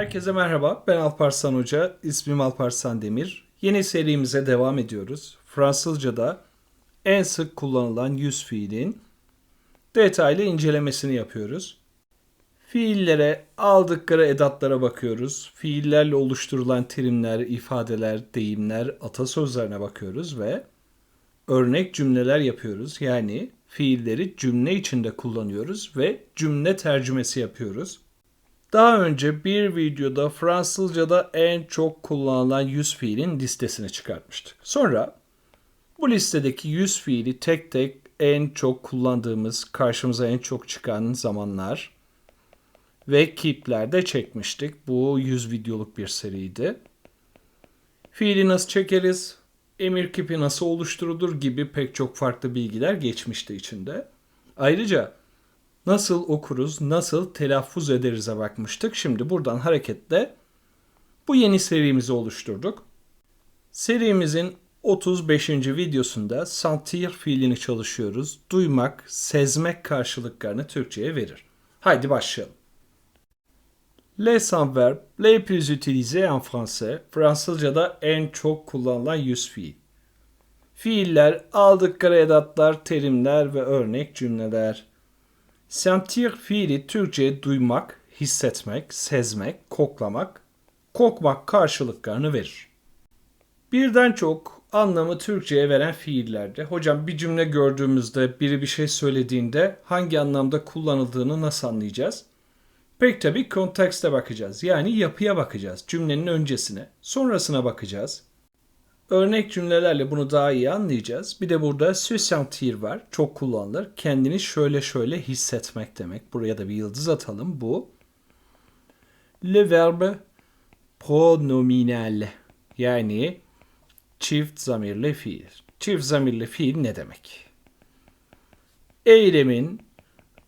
Herkese merhaba. Ben Alparslan Hoca. İsmim Alparslan Demir. Yeni serimize devam ediyoruz. Fransızca'da en sık kullanılan yüz fiilin detaylı incelemesini yapıyoruz. Fiillere, aldıkları edatlara bakıyoruz. Fiillerle oluşturulan terimler, ifadeler, deyimler, atasözlerine bakıyoruz ve örnek cümleler yapıyoruz. Yani fiilleri cümle içinde kullanıyoruz ve cümle tercümesi yapıyoruz. Daha önce bir videoda Fransızca'da en çok kullanılan yüz fiilin listesini çıkartmıştık. Sonra bu listedeki yüz fiili tek tek en çok kullandığımız, karşımıza en çok çıkan zamanlar ve kiplerde çekmiştik. Bu 100 videoluk bir seriydi. Fiili nasıl çekeriz, emir kipi nasıl oluşturulur gibi pek çok farklı bilgiler geçmişti içinde. Ayrıca nasıl okuruz, nasıl telaffuz ederiz'e bakmıştık. Şimdi buradan hareketle bu yeni serimizi oluşturduk. Serimizin 35. videosunda sentir fiilini çalışıyoruz. Duymak, sezmek karşılıklarını Türkçe'ye verir. Haydi başlayalım. Les verbe, les plus utilisés en français, Fransızca'da en çok kullanılan yüz fiil. Fiiller, aldıkları edatlar, terimler ve örnek cümleler. Sentir fiili Türkçe'ye duymak, hissetmek, sezmek, koklamak, kokmak karşılıklarını verir. Birden çok anlamı Türkçe'ye veren fiillerde, hocam bir cümle gördüğümüzde biri bir şey söylediğinde hangi anlamda kullanıldığını nasıl anlayacağız? Pek tabii kontekste bakacağız. Yani yapıya bakacağız. Cümlenin öncesine, sonrasına bakacağız. Örnek cümlelerle bunu daha iyi anlayacağız. Bir de burada se sentir var. Çok kullanılır. Kendini şöyle şöyle hissetmek demek. Buraya da bir yıldız atalım. Bu. Le verbe pronominal. Yani çift zamirli fiil. Çift zamirli fiil ne demek? Eylemin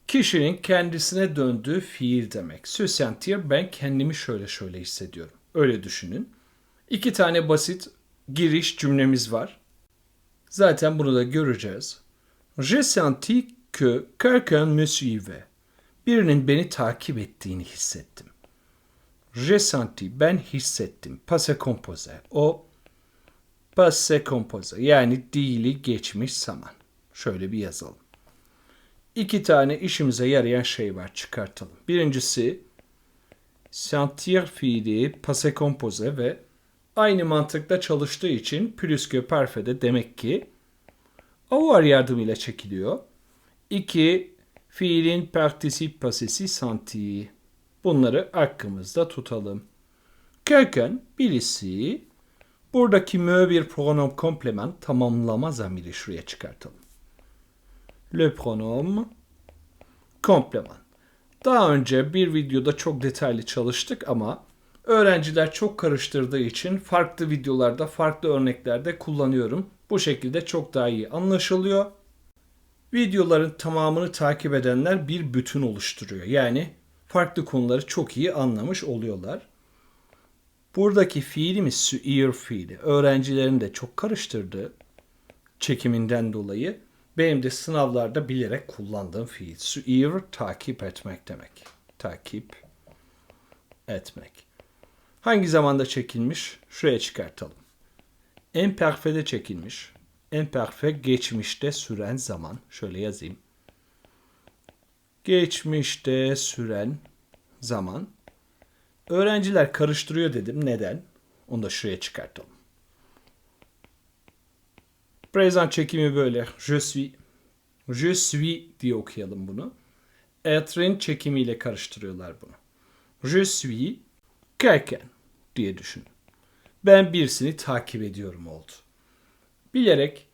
kişinin kendisine döndüğü fiil demek. Se sentir ben kendimi şöyle şöyle hissediyorum. Öyle düşünün. İki tane basit giriş cümlemiz var. Zaten bunu da göreceğiz. Je senti que quelqu'un me suivait. Birinin beni takip ettiğini hissettim. Je senti, ben hissettim. Passé composé. O passé composé. Yani dili geçmiş zaman. Şöyle bir yazalım. İki tane işimize yarayan şey var çıkartalım. Birincisi sentir fiili passé composé ve aynı mantıkla çalıştığı için pürüskü parfede demek ki avoir yardımıyla çekiliyor. 2. Fiilin particip pasesi senti. Bunları aklımızda tutalım. Quelqu'un birisi buradaki mö bir pronom komplement tamamlama zamiri şuraya çıkartalım. Le pronom komplement. Daha önce bir videoda çok detaylı çalıştık ama öğrenciler çok karıştırdığı için farklı videolarda, farklı örneklerde kullanıyorum. Bu şekilde çok daha iyi anlaşılıyor. Videoların tamamını takip edenler bir bütün oluşturuyor. Yani farklı konuları çok iyi anlamış oluyorlar. Buradaki fiilimiz suir fiili. Öğrencilerin de çok karıştırdığı çekiminden dolayı benim de sınavlarda bilerek kullandığım fiil. Suir takip etmek demek. Takip etmek. Hangi zamanda çekilmiş? Şuraya çıkartalım. Imperfe'de çekilmiş. Imperfe geçmişte süren zaman. Şöyle yazayım. Geçmişte süren zaman. Öğrenciler karıştırıyor dedim. Neden? Onu da şuraya çıkartalım. Present çekimi böyle. Je suis. Je suis diye okuyalım bunu. Etre'nin çekimiyle karıştırıyorlar bunu. Je suis quelqu'un diye düşün. Ben birisini takip ediyorum oldu. Bilerek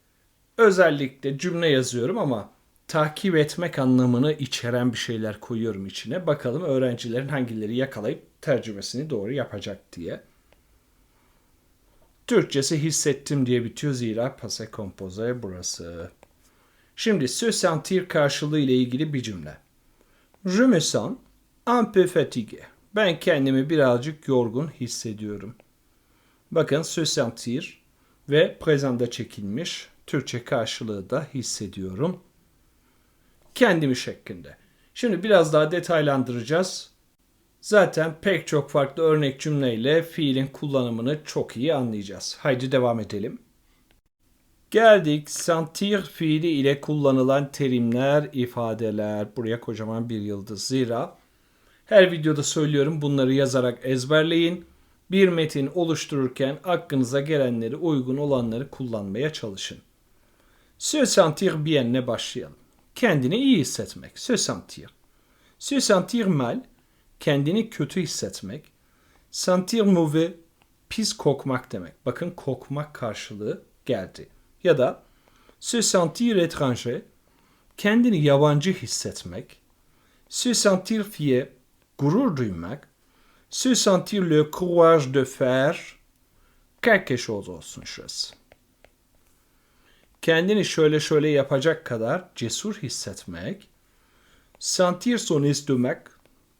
özellikle cümle yazıyorum ama takip etmek anlamını içeren bir şeyler koyuyorum içine. Bakalım öğrencilerin hangileri yakalayıp tercümesini doğru yapacak diye. Türkçesi hissettim diye bitiyor zira passé composé burası. Şimdi se sentir karşılığı ile ilgili bir cümle. Je me sens un peu fatigué. Ben kendimi birazcık yorgun hissediyorum. Bakın se sentir ve prezanda çekilmiş. Türkçe karşılığı da hissediyorum. Kendimi şeklinde. Şimdi biraz daha detaylandıracağız. Zaten pek çok farklı örnek cümleyle fiilin kullanımını çok iyi anlayacağız. Haydi devam edelim. Geldik sentir fiili ile kullanılan terimler, ifadeler. Buraya kocaman bir yıldız. Zira her videoda söylüyorum bunları yazarak ezberleyin. Bir metin oluştururken aklınıza gelenleri, uygun olanları kullanmaya çalışın. Se sentir bien'le başlayalım. Kendini iyi hissetmek. Se sentir. Se sentir mal, kendini kötü hissetmek. Sentir mauvais, pis kokmak demek. Bakın kokmak karşılığı geldi. Ya da se sentir étranger, kendini yabancı hissetmek. Se sentir fier, gurur duymak. Se sentir le courage de faire, quelque chose olsun şurası. Kendini şöyle şöyle yapacak kadar cesur hissetmek. Sentir son estomac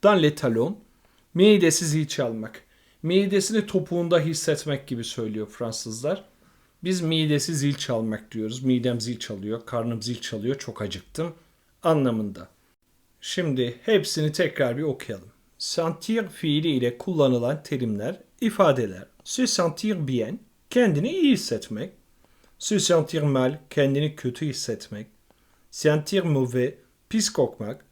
dans les talons, midesi zil çalmak. Midesini topuğunda hissetmek gibi söylüyor Fransızlar. Biz midesi zil çalmak diyoruz. Midem zil çalıyor, karnım zil çalıyor, çok acıktım anlamında. Şimdi hepsini tekrar bir okuyalım. Sentir fiili ile kullanılan terimler, ifadeler. Se sentir bien, kendini iyi hissetmek. Se sentir mal, kendini kötü hissetmek. Sentir mauvais, pis kokmak.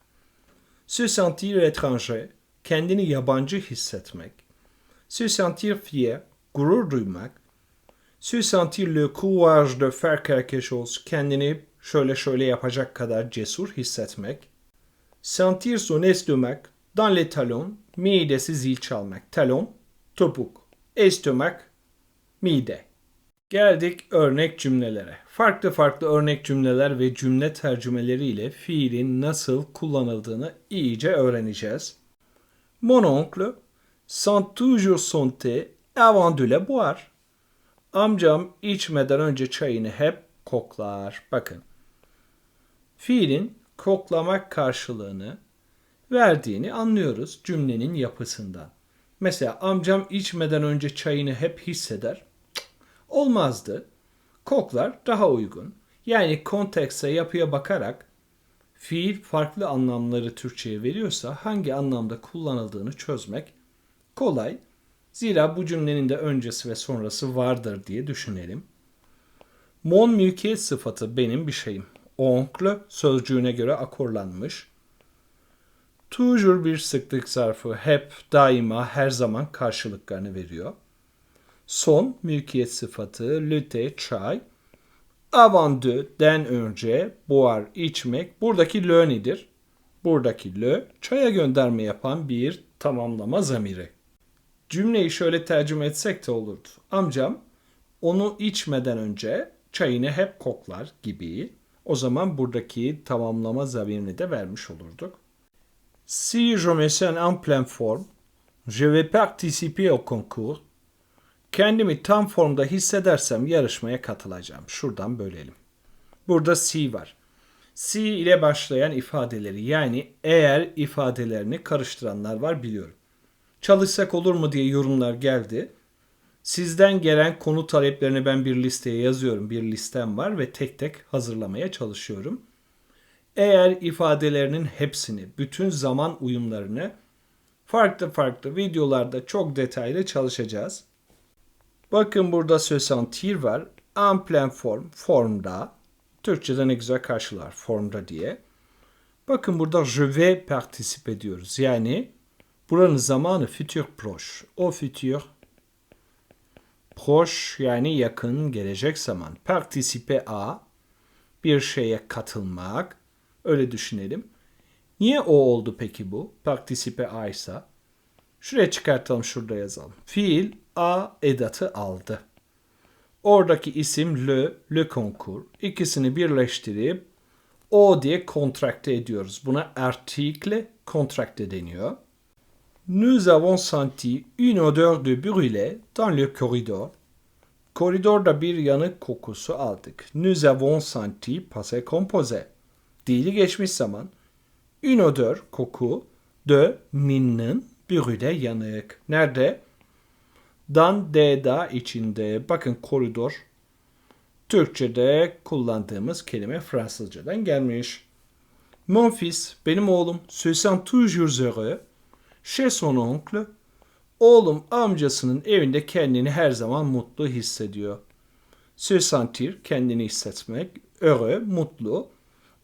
Se sentir étranger, kendini yabancı hissetmek. Se sentir fier, gurur duymak. Se sentir le courage de faire quelque chose, kendini şöyle şöyle yapacak kadar cesur hissetmek. Sentir son estomac dans les talons, midesi zil çalmak. Talon, topuk. Estomac, mide. Geldik örnek cümlelere. Farklı farklı örnek cümleler ve cümle tercümeleriyle fiilin nasıl kullanıldığını iyice öğreneceğiz. Mon oncle sent toujours son thé avant de le boire. Amcam içmeden önce çayını hep koklar. Bakın. Fiilin koklamak karşılığını verdiğini anlıyoruz cümlenin yapısından. Mesela amcam içmeden önce çayını hep hisseder. Olmazdı. Koklar daha uygun. Yani kontekste yapıya bakarak fiil farklı anlamları Türkçe'ye veriyorsa hangi anlamda kullanıldığını çözmek kolay. Zira bu cümlenin de öncesi ve sonrası vardır diye düşünelim. Mon mülkiyet sıfatı benim bir şeyim. Oncle sözcüğüne göre akorlanmış. Toujours bir sıklık zarfı hep, daima, her zaman karşılıklarını veriyor. Son mülkiyet sıfatı lüte, çay. Avant de, den önce, boğar, içmek. Buradaki le nedir? Buradaki le, çaya gönderme yapan bir tamamlama zamiri. Cümleyi şöyle tercüme etsek de olurdu. Amcam onu içmeden önce çayını hep koklar gibi. O zaman buradaki tamamlama zamirini de vermiş olurduk. Si je me sens en pleine forme, je vais participer au concours. Kendimi tam formda hissedersem yarışmaya katılacağım. Şuradan bölelim. Burada si var. Si ile başlayan ifadeleri yani eğer ifadelerini karıştıranlar var biliyorum. Çalışsak olur mu diye yorumlar geldi. Sizden gelen konu taleplerini ben bir listeye yazıyorum. Bir listem var ve tek tek hazırlamaya çalışıyorum. Eğer ifadelerinin hepsini, bütün zaman uyumlarını farklı farklı videolarda çok detaylı çalışacağız. Bakın burada söz sentir var. En plein form, formda. Türkçe'de ne güzel karşılar formda diye. Bakın burada je vais participer diyoruz. Yani buranın zamanı futur proche. O futur proche yani yakın gelecek zaman. Participer a bir şeye katılmak. Öyle düşünelim. Niye o oldu peki bu? Participe a ise. Şuraya çıkartalım şurada yazalım. Fiil a edatı aldı. Oradaki isim le, le concours. İkisini birleştirip o diye kontrakte ediyoruz. Buna article kontrakte deniyor. Nous avons senti une odeur de brûlé dans le corridor. Koridorda bir yanık kokusu aldık. Nous avons senti passé composé. Dili geçmiş zaman. Une odeur, koku, de, minin, brûlé, yanık. Nerede? Dan, da içinde. Bakın koridor. Türkçe'de kullandığımız kelime Fransızcadan gelmiş. Mon fils, benim oğlum, se sent toujours heureux. Chez son oncle. Oğlum amcasının evinde kendini her zaman mutlu hissediyor. Se sentir, kendini hissetmek. Heureux, mutlu.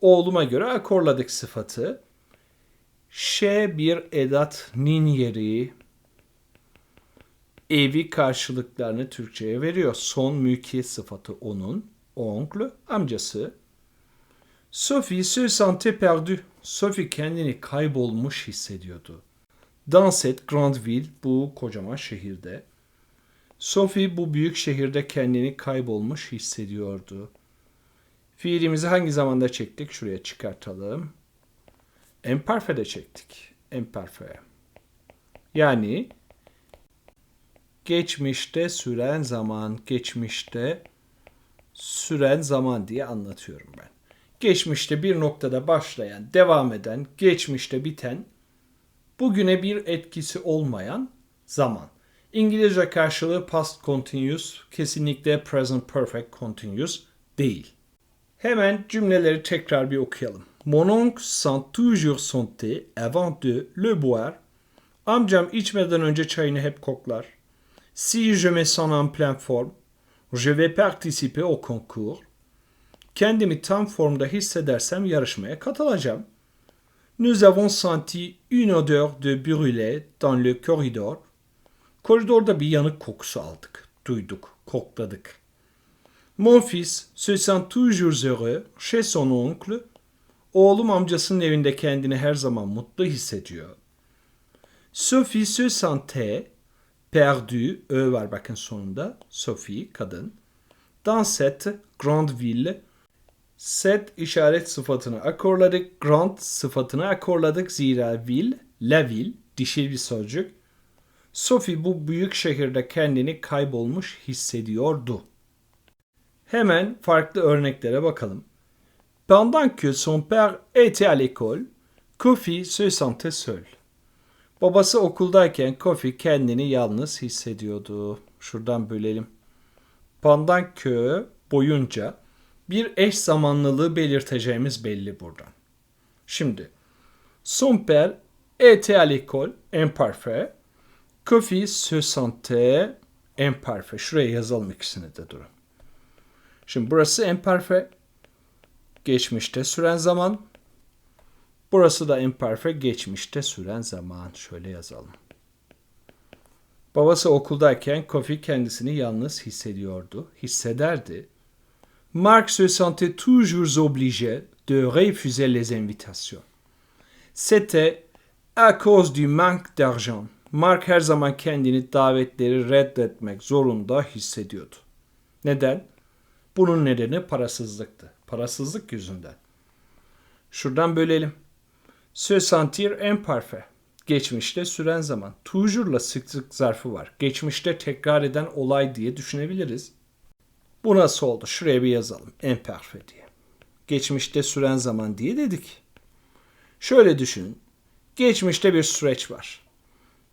Oğluma göre akorladık sıfatı. Chez bir edat nin yeri. Evi karşılıklarını Türkçe'ye veriyor. Son mülkiyet sıfatı onun. Oncle, amcası. Sophie se sentait perdue. Sophie kendini kaybolmuş hissediyordu. Dans cette grande ville, bu kocaman şehirde. Sophie bu büyük şehirde kendini kaybolmuş hissediyordu. Fiilimizi hangi zamanda çektik? Şuraya çıkartalım. Imperfe'de çektik. Imperfe. Yani geçmişte süren zaman, geçmişte süren zaman diye anlatıyorum ben. Geçmişte bir noktada başlayan, devam eden, geçmişte biten, bugüne bir etkisi olmayan zaman. İngilizce karşılığı past continuous, kesinlikle present perfect continuous değil. Hemen cümleleri tekrar bir okuyalım. Mon oncle sent toujours son thé avant de le boire. Amcam içmeden önce çayını hep koklar. Si je me sens en pleine forme, je vais participer au concours. Kendimi tam formda hissedersem yarışmaya katılacağım. Nous avons senti une odeur de brûlé dans le corridor. Koridorda bir yanık kokusu aldık, duyduk, kokladık. Mon fils se sent toujours heureux chez son oncle. Oğlum amcasının evinde kendini her zaman mutlu hissediyor. Sophie se sentait perdue, ö var bakın sonunda. Sophie, kadın. Dans cette grande ville, set işaret sıfatını akorladık. Grand sıfatını akorladık. Zira ville, la ville, dişil bir sözcük. Sophie bu büyük şehirde kendini kaybolmuş hissediyordu. Hemen farklı örneklere bakalım. Pendant que son père était à l'école, Kofi se sentait seul. Babası okuldayken Kofi kendini yalnız hissediyordu. Şuradan bölelim. Pendant que boyunca bir eş zamanlılığı belirteceğimiz belli buradan. Şimdi son père était à l'école imparfait. Kofi se sentait imparfait. Şuraya yazalım ikisini de durun. Şimdi burası imperfe. Geçmişte süren zaman. Burası da imperfe. Geçmişte süren zaman. Şöyle yazalım. Babası okuldayken Kofi kendisini yalnız hissediyordu. Hissederdi. Mark se sentait toujours obligé de refuser les invitations. C'était à cause du manque d'argent. Mark her zaman kendini davetleri reddetmek zorunda hissediyordu. Neden? Bunun nedeni parasızlıktı. Parasızlık yüzünden. Şuradan bölelim. Se sentir imparfait. Geçmişte süren zaman. Toujour'la sıklık zarfı var. Geçmişte tekrar eden olay diye düşünebiliriz. Bu nasıl oldu? Şuraya bir yazalım. Imparfait diye. Geçmişte süren zaman diye dedik. Şöyle düşünün. Geçmişte bir süreç var.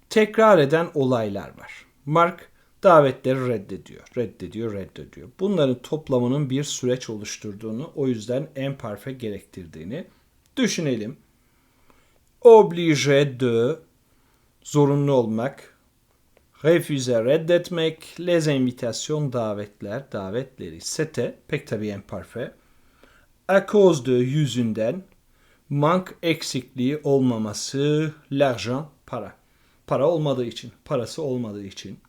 Tekrar eden olaylar var. Mark davetleri reddediyor, reddediyor, reddediyor. Bunların toplamının bir süreç oluşturduğunu, o yüzden emparfe gerektirdiğini düşünelim. Oblige de zorunlu olmak, refüze reddetmek, les invitations davetler, davetleri, sete pek tabi emparfe, a cause de yüzünden, mank eksikliği olmaması, l'argent para. Para olmadığı için, parası olmadığı için.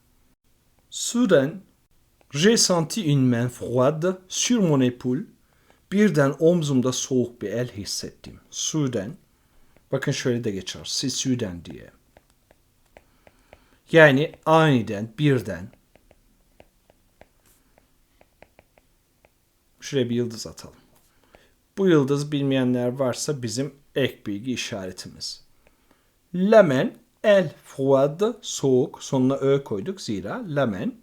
Soudain, j'ai senti une main froide sur mon épaule. Birden omzumda soğuk bir el hissettim. Soudain. Bakın şöyle de geçer. Si soudain diye. Yani aniden, birden. Şuraya bir yıldız atalım. Bu yıldız bilmeyenler varsa bizim ek bilgi işaretimiz. Lamen El froide soğuk sonuna ö koyduk zira lamen.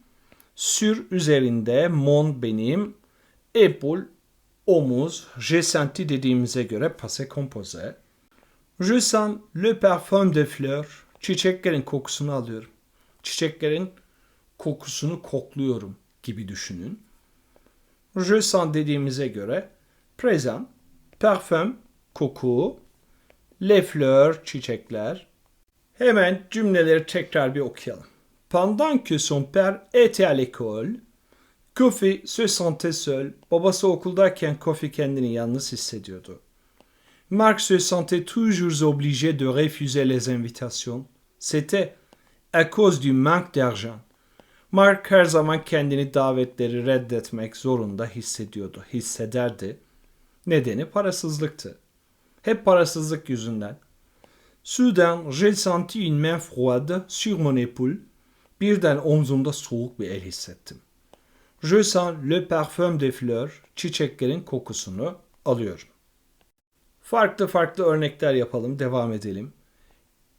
Sür üzerinde mon benim. Epul omuz. Je senti dediğimize göre passé composé. Je sens le parfum de fleurs. Çiçeklerin kokusunu alıyorum. Çiçeklerin kokusunu kokluyorum gibi düşünün. Je sens dediğimize göre présent, parfum, koku, les fleurs, çiçekler, Hemen cümleleri tekrar bir okuyalım. Pendant que son père était à l'école, Kofi se sentait seul. Babası okuldayken Kofi kendini yalnız hissediyordu. Marc se sentait toujours obligé de refuser les invitations. C'était à cause du manque d'argent. Mark her zaman kendini davetleri reddetmek zorunda hissediyordu, hissederdi. Nedeni parasızlıktı. Hep parasızlık yüzünden. Soudain, j'ai senti une main froide sur mon épaule. Birden omzumda soğuk bir el hissettim. Je sens le parfum des fleurs, çiçeklerin kokusunu alıyorum. Farklı farklı örnekler yapalım, devam edelim.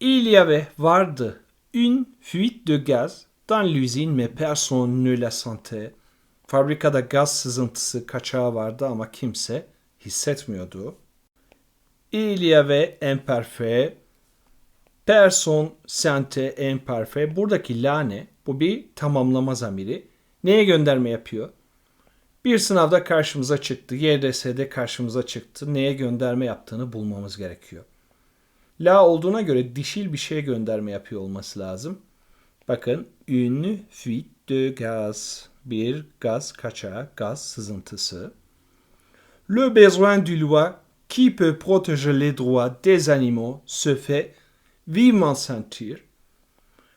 Il y avait vardı une fuite de gaz dans l'usine mais personne ne la sentait. Fabrikada gaz sızıntısı kaçağı vardı ama kimse hissetmiyordu. Il y avait un parfait. Person sente imparfait. Buradaki la ne? Bu bir tamamlama zamiri. Neye gönderme yapıyor? Bir sınavda karşımıza çıktı. YDS'de karşımıza çıktı. Neye gönderme yaptığını bulmamız gerekiyor. La olduğuna göre dişil bir şeye gönderme yapıyor olması lazım. Bakın une fuite de gaz. Bir gaz kaçağı, gaz sızıntısı. Le besoin du loi qui peut protéger les droits des animaux se fait vivement sentir.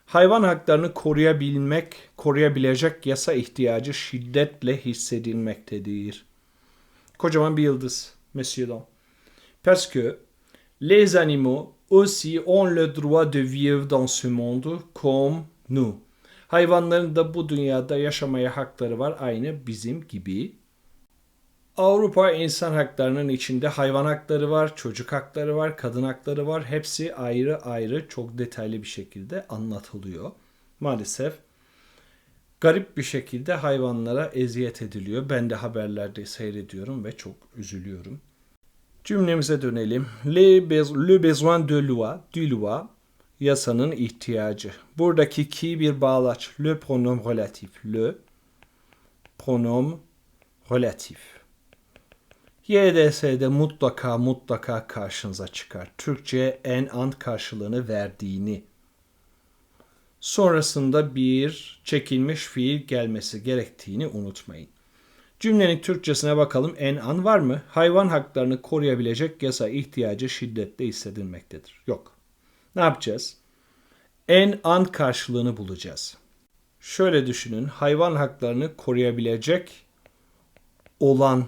Hayvan haklarını koruyabilmek, koruyabilecek yasa ihtiyacı şiddetle hissedilmektedir. Kocaman bir yıldız, Monsieur. Parce que les animaux aussi ont le droit de vivre dans ce monde comme nous. Hayvanların da bu dünyada yaşamaya hakları var aynı bizim gibi. Avrupa insan haklarının içinde hayvan hakları var, çocuk hakları var, kadın hakları var. Hepsi ayrı ayrı çok detaylı bir şekilde anlatılıyor. Maalesef garip bir şekilde hayvanlara eziyet ediliyor. Ben de haberlerde seyrediyorum ve çok üzülüyorum. Cümlemize dönelim. Le, bez- le besoin de loi, du loi, yasanın ihtiyacı. Buradaki ki bir bağlaç. Le pronom relatif. Le pronom relatif. YDS'de mutlaka mutlaka karşınıza çıkar. Türkçe en an karşılığını verdiğini. Sonrasında bir çekilmiş fiil gelmesi gerektiğini unutmayın. Cümlenin Türkçesine bakalım. En an var mı? Hayvan haklarını koruyabilecek yasa ihtiyacı şiddetle hissedilmektedir. Yok. Ne yapacağız? En an karşılığını bulacağız. Şöyle düşünün. Hayvan haklarını koruyabilecek olan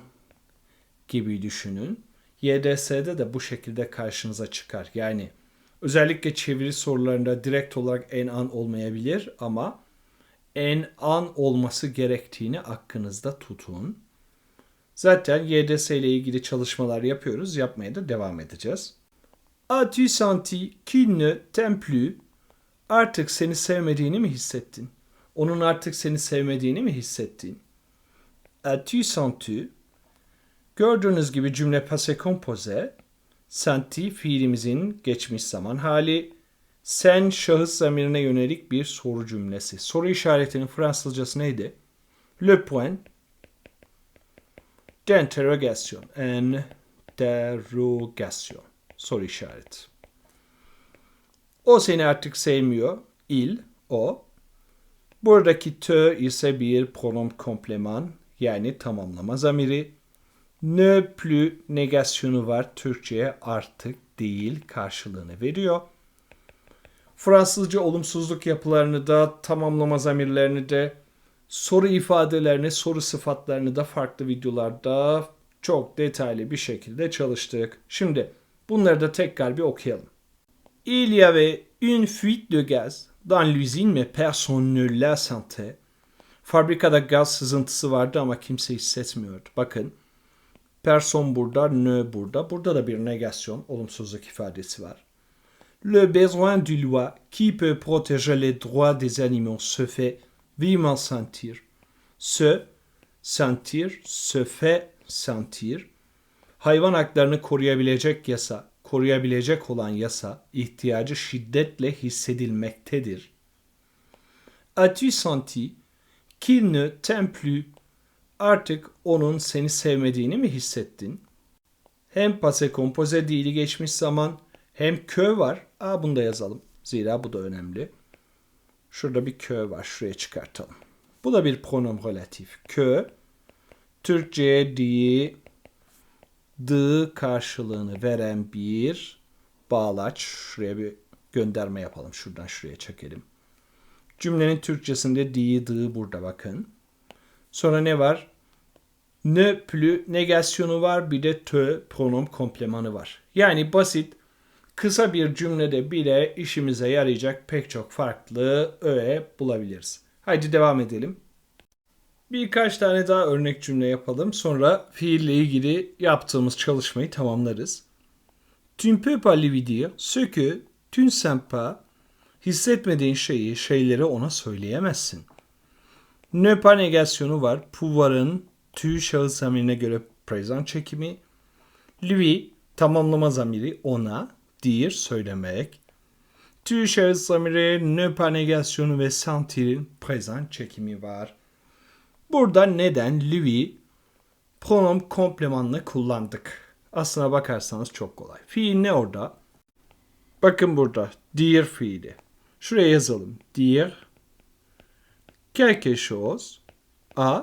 gibi düşünün. YDS'de de bu şekilde karşınıza çıkar. Yani özellikle çeviri sorularında direkt olarak en an olmayabilir ama en an olması gerektiğini aklınızda tutun. Zaten YDS ile ilgili çalışmalar yapıyoruz. Yapmaya da devam edeceğiz. As-tu senti qu'il ne t'aime? Artık seni sevmediğini mi hissettin? Onun artık seni sevmediğini mi hissettin? As-tu senti Gördüğünüz gibi cümle passé composé, senti fiilimizin geçmiş zaman hali, sen şahıs zamirine yönelik bir soru cümlesi. Soru işaretinin Fransızcası neydi? Le point d'interrogation. Interrogation. Soru işareti. O seni artık sevmiyor. Il, o. Buradaki te ise bir pronom kompleman yani tamamlama zamiri. Ne plus negasyonu var. Türkçe'ye artık değil karşılığını veriyor. Fransızca olumsuzluk yapılarını da, tamamlama zamirlerini de, soru ifadelerini, soru sıfatlarını da farklı videolarda çok detaylı bir şekilde çalıştık. Şimdi bunları da tekrar bir okuyalım. Il y avait une fuite de gaz dans l'usine mais personne ne la sentait. Fabrikada gaz sızıntısı vardı ama kimse hissetmiyordu. Bakın Person burada, ne burada. Burada da bir negasyon, olumsuzluk ifadesi var. Le besoin du loi qui peut protéger les droits des animaux se fait vivement sentir. Se, sentir, se fait sentir. Hayvan haklarını koruyabilecek yasa, koruyabilecek olan yasa ihtiyacı şiddetle hissedilmektedir. As-tu senti qu'il ne t'aime plus artık onun seni sevmediğini mi hissettin? Hem pase kompoze dili geçmiş zaman hem kö var. Aa bunu da yazalım. Zira bu da önemli. Şurada bir kö var. Şuraya çıkartalım. Bu da bir pronom relatif. Kö, Türkçe'ye di, dı karşılığını veren bir bağlaç. Şuraya bir gönderme yapalım. Şuradan şuraya çekelim. Cümlenin Türkçesinde di, dı burada bakın. Sonra ne var? Ne plus negasyonu var bir de te pronom komplemanı var. Yani basit kısa bir cümlede bile işimize yarayacak pek çok farklı öğe bulabiliriz. Haydi devam edelim. Birkaç tane daha örnek cümle yapalım. Sonra fiille ilgili yaptığımız çalışmayı tamamlarız. Tu ne peux pas lui dire. Hissetmediğin şeyi, şeyleri ona söyleyemezsin. Ne pas negasyonu var. Pouvoir'ın tü şahıs zamirine göre present çekimi. Lui tamamlama zamiri ona, dir söylemek. Tü şahıs zamiri ne pas negasyonu ve sentir'in present çekimi var. Burada neden lui pronom komplemanını kullandık? Aslına bakarsanız çok kolay. Fiil ne orada? Bakın burada. Dir fiili. Şuraya yazalım. Dir quelque chose a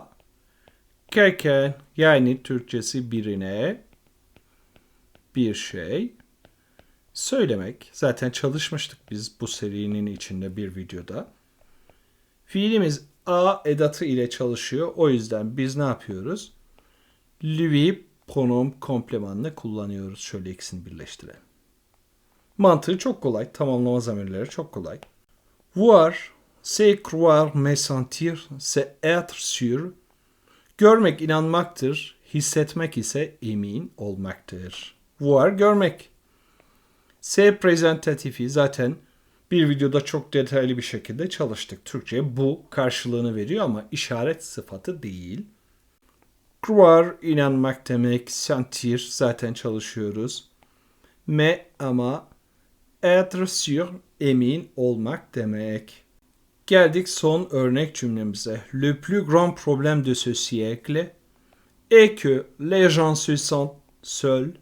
quelqu'un yani Türkçesi birine bir şey söylemek. Zaten çalışmıştık biz bu serinin içinde bir videoda. Fiilimiz a edatı ile çalışıyor. O yüzden biz ne yapıyoruz? Lui pronom komplemanını kullanıyoruz. Şöyle ikisini birleştirelim. Mantığı çok kolay. Tamamlama zamirleri çok kolay. Voir, c'est croire, mais sentir, c'est être sûr. Görmek inanmaktır, hissetmek ise emin olmaktır. Voir görmek. S prezentatifi zaten bir videoda çok detaylı bir şekilde çalıştık. Türkçe bu karşılığını veriyor ama işaret sıfatı değil. Croire inanmak demek, sentir zaten çalışıyoruz. Mais ama être sûr emin olmak demek. Geldik son örnek cümlemize. Le plus grand problème de ce siècle est que les gens se sentent seuls.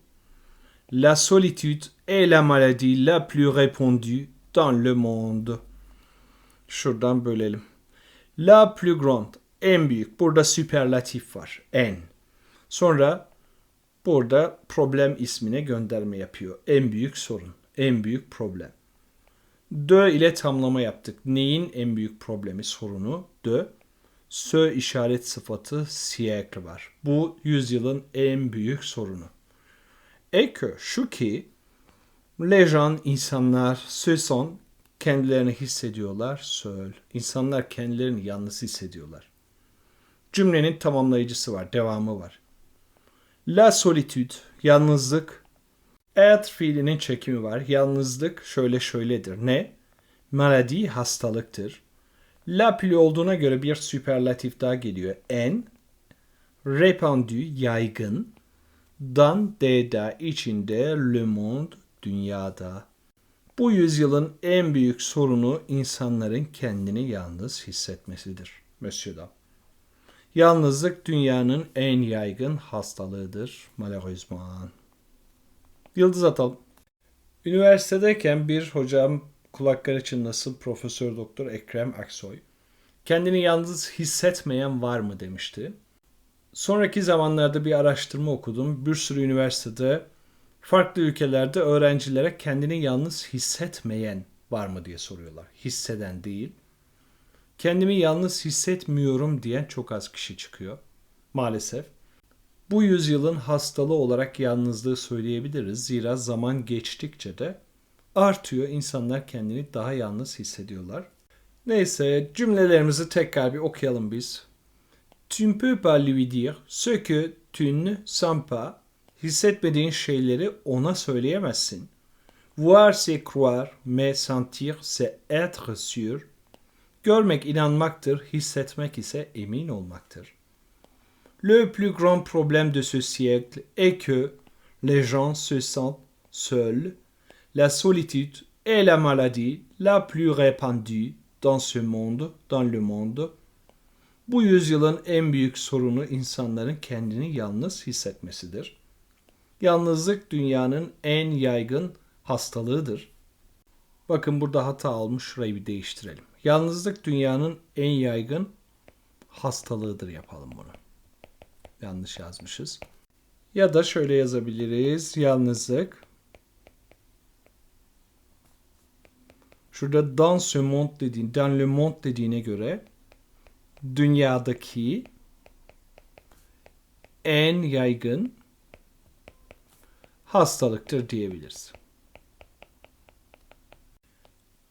La solitude est la maladie la plus répandue dans le monde. Şuradan bölelim. La plus grande, en büyük. Burada süperlatif var. En. Sonra burada problem ismine gönderme yapıyor. En büyük sorun, en büyük problem. De ile tamlama yaptık. Neyin en büyük problemi, sorunu? De. Sö işaret sıfatı siècle var. Bu yüzyılın en büyük sorunu. Que şu ki gens, insanlar, se kendilerini hissediyorlar, seul. İnsanlar kendilerini yalnız hissediyorlar. Cümlenin tamamlayıcısı var, devamı var. La solitude, yalnızlık. Être fiilinin çekimi var. Yalnızlık şöyle şöyledir. Ne? Maladi hastalıktır. La plus olduğuna göre bir süperlatif daha geliyor. En, répandu, yaygın. Dan, deda, içinde, le monde, dünyada. Bu yüzyılın en büyük sorunu insanların kendini yalnız hissetmesidir. Dam. Yalnızlık dünyanın en yaygın hastalığıdır. Malheureusement. Yıldız atalım. Üniversitedeyken bir hocam kulakları çınlasın Profesör Doktor Ekrem Aksoy. Kendini yalnız hissetmeyen var mı demişti. Sonraki zamanlarda bir araştırma okudum. Bir sürü üniversitede farklı ülkelerde öğrencilere kendini yalnız hissetmeyen var mı diye soruyorlar. Hisseden değil. Kendimi yalnız hissetmiyorum diyen çok az kişi çıkıyor. Maalesef. Bu yüzyılın hastalığı olarak yalnızlığı söyleyebiliriz. Zira zaman geçtikçe de artıyor. İnsanlar kendini daha yalnız hissediyorlar. Neyse cümlelerimizi tekrar bir okuyalım biz. Tu ne peux pas lui dire ce que tu ne sens pas. Hissetmediğin şeyleri ona söyleyemezsin. Voir c'est croire, mais sentir c'est être sûr. Görmek inanmaktır, hissetmek ise emin olmaktır. Le plus grand problème de ce siècle est que les gens se sentent seuls. La solitude est la maladie la plus répandue dans ce monde, dans le monde. Bu yüzyılın en büyük sorunu insanların kendini yalnız hissetmesidir. Yalnızlık dünyanın en yaygın hastalığıdır. Bakın burada hata olmuş. Şurayı bir değiştirelim. Yalnızlık dünyanın en yaygın hastalığıdır yapalım bunu. Yanlış yazmışız. Ya da şöyle yazabiliriz. Yalnızlık. Şurada dans le monde dediğin, dans le monde dediğine göre dünyadaki en yaygın hastalıktır diyebiliriz.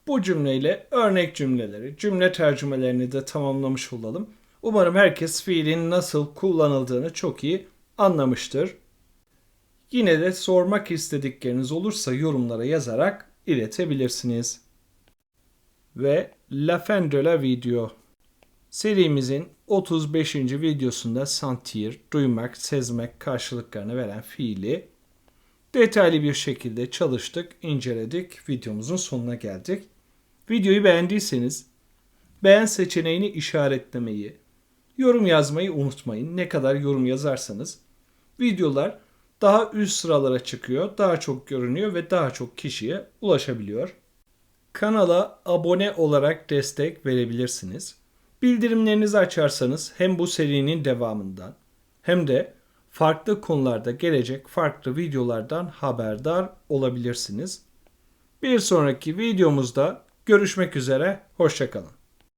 Bu cümleyle örnek cümleleri, cümle tercümelerini de tamamlamış olalım. Umarım herkes fiilin nasıl kullanıldığını çok iyi anlamıştır. Yine de sormak istedikleriniz olursa yorumlara yazarak iletebilirsiniz. Ve La fin de la video serimizin 35. videosunda sentir, duymak, sezmek karşılıklarını veren fiili detaylı bir şekilde çalıştık, inceledik. Videomuzun sonuna geldik. Videoyu beğendiyseniz beğen seçeneğini işaretlemeyi, yorum yazmayı unutmayın. Ne kadar yorum yazarsanız videolar daha üst sıralara çıkıyor, daha çok görünüyor ve daha çok kişiye ulaşabiliyor. Kanala abone olarak destek verebilirsiniz. Bildirimlerinizi açarsanız hem bu serinin devamından hem de farklı konularda gelecek farklı videolardan haberdar olabilirsiniz. Bir sonraki videomuzda görüşmek üzere, hoşçakalın.